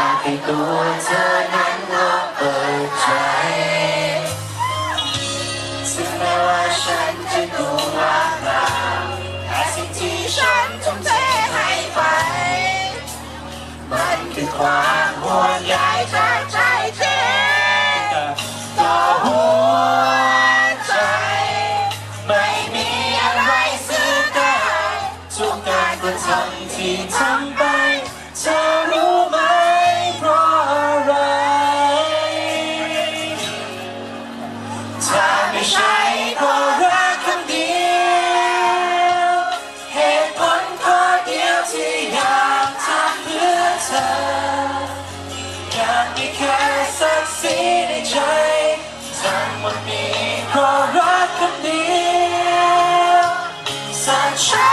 ากให้ตัวเธอนั้นลองเปิดใจถึงแม้ว่าฉันจะดูว่างเปล่าแต่สิ่งที่ฉันทุ่มเทให้ไป มันคือความห่วงใยจากใจจริงต่อหัวใจไม่มีอะไรซื้อได้ทุกการกระทำที่ทำไป ที่อยากทำเพื่อเธออยากมีแค่สักสีในใจทั้งหมดนี้เพราะรักคนเดียวสักชา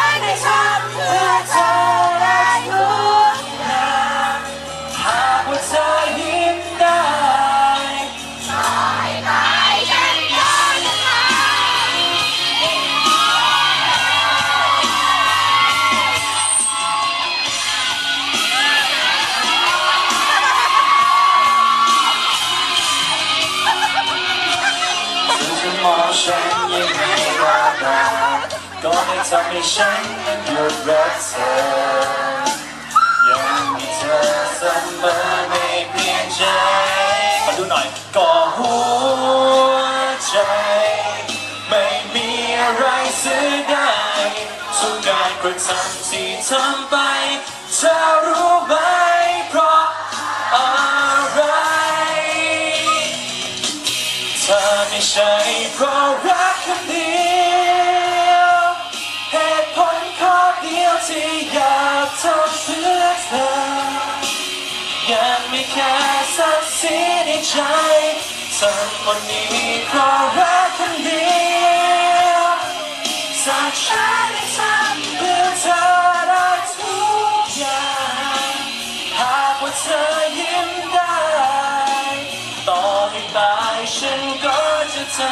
ฉันยังไงก็ตามก็ไม่ทำให้ฉันนั้นหยุดรักเธอ ยังมีเธอเสมอไม่เปลี่ยนใจมาดูหน่อยก็หัวใจ ไม่มีอะไรซื้อได้ทุกการกระทำที่ทำไป เธอรู้ไหมเพราะ ใช่เพราะรักคนเดียวเหตุผลข้อเดียวที่อยากทำเพื่อเธอยังไม่แค่สักสีในใจทั้งหมดนี้เพราะรักคนเดียวสักฉันได้ทำเพื่อเธอได้ทุกอย่างหากว่าเธอยิ้มได้ต่อให้ตายฉันก็ จะทำ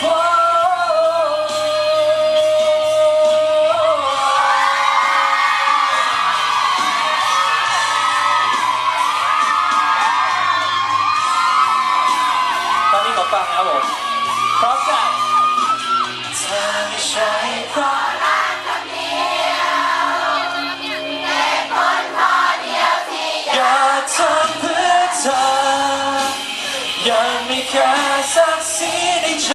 โอ้ตอนนี้ขอฟังนะครับผมพร้อมกันเธอไม่ใช่เพราะรัก คนเดี